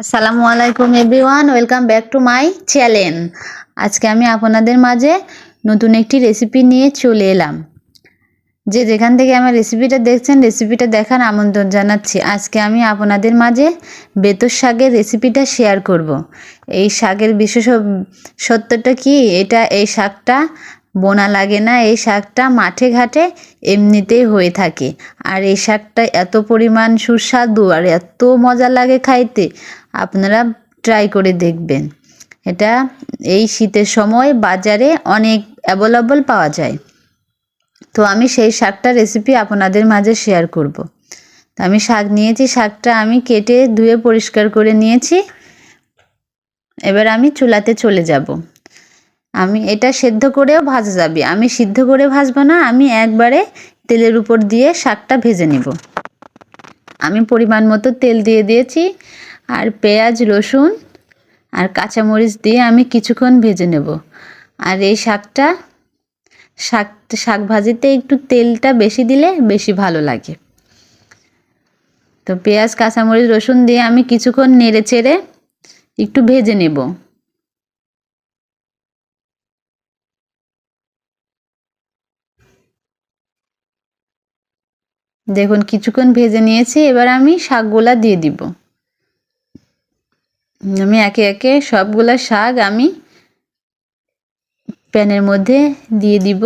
আসসালামু আলাইকুম everyone welcome back to my channel আজকে আমি আপনাদের মাঝে নতুন একটি রেসিপি নিয়ে চলে এলাম। যে যেখান থেকে আমার রেসিপিটা দেখছেন রেসিপিটা দেখার আমন্ত্রণ জানাচ্ছি। আজকে আমি আপনাদের মাঝে বেতর শাকের রেসিপিটা শেয়ার করব। এই শাকের বিশেষ সত্যটা কি? এটা, এই শাকটা বোনা লাগে না, এই শাকটা মাঠে ঘাটে এমনিতেই হয়ে থাকে। আর এই শাকটা এত পরিমাণ সুস্বাদু আর এত মজা লাগে খাইতে, আপনারা ট্রাই করে দেখবেন। এটা এই শীতের সময় বাজারে অনেক অ্যাভেলেবল পাওয়া যায়। তো আমি সেই শাকটা রেসিপি আপনাদের মাঝে শেয়ার করব। তো আমি শাক নিয়েছি, শাকটা আমি কেটে ধুয়ে পরিষ্কার করে নিয়েছি। এবার আমি চুলাতে চলে যাব। আমি এটা সেদ্ধ করেও ভাজা যাবে। আমি সিদ্ধ করে ভাজবো না, আমি একবারে তেলের উপর দিয়ে শাকটা ভেজে নেব। আমি পরিমাণ মতো তেল দিয়ে দিয়েছি, আর পেঁয়াজ, রসুন আর কাঁচামরিচ দিয়ে আমি কিছুক্ষণ ভেজে নেব। আর এই শাকটা, শাক শাক ভাজিতে একটু তেলটা বেশি দিলে বেশি ভালো লাগে। তো পেঁয়াজ, কাঁচামরিচ, রসুন দিয়ে আমি কিছুক্ষণ নেড়ে চেড়ে একটু ভেজে নেব। দেখুন, কিছুক্ষণ ভেজে নিয়েছি, এবার আমি শাকগুলা দিয়ে দিব। আমি একে একে সবগুলা শাক আমি প্যানের মধ্যে দিয়ে দিব।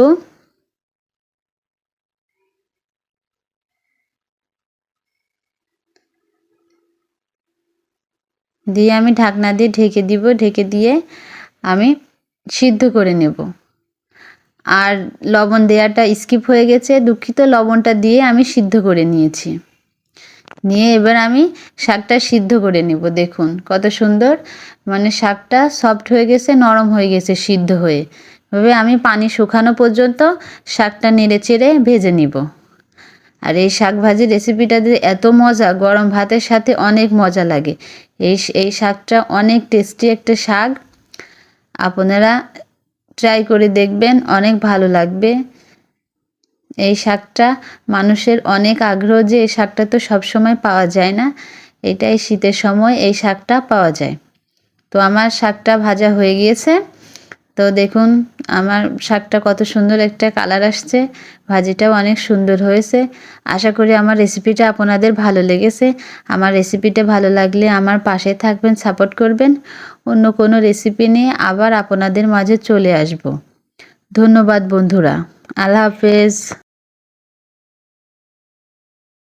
দিয়ে আমি ঢাকনা দিয়ে ঢেকে দিব, ঢেকে দিয়ে আমি সিদ্ধ করে নেব। আর লবণ দেওয়াটা স্কিপ হয়ে গেছে, দুঃখিত। লবণটা দিয়ে আমি সিদ্ধ করে নিয়েছি। নিয়ে এবার আমি শাকটা সিদ্ধ করে নেব, দেখুন কত সুন্দর। মানে শাকটা সফট হয়ে গেছে, নরম হয়ে গেছে সিদ্ধ হয়ে। এভাবে আমি পানি শুকানো পর্যন্ত শাকটা নেড়ে চেড়ে ভেজে নিব। আর এই শাক ভাজি রেসিপিটা দিয়ে এত মজা, গরম ভাতের সাথে অনেক মজা লাগে। এই এই শাকটা অনেক টেস্টি একটা শাক। আপনারা ট্রাই করে দেখবেন, অনেক ভালো লাগবে। এই শাকটা মানুষের অনেক আগ্রহ যে এই শাকটা তো সবসময় পাওয়া যায় না, এটাই শীতের সময় এই শাকটা পাওয়া যায়। তো আমার শাকটা ভাজা হয়ে গিয়েছে। তো দেখুন, আমার শাকটা কত সুন্দর একটা কালার আসছে, ভাজিটাও অনেক সুন্দর হয়েছে। আশা করি আমার রেসিপিটা আপনাদের ভালো লেগেছে। আমার রেসিপিটা ভালো লাগলে আমার পাশে থাকবেন সাপোর্ট করবেন। অন্য কোনো রেসিপি নিয়ে আবার আপনাদের মাঝে চলে আসব। ধন্যবাদ বন্ধুরা। আল্লাহ হাফেজ।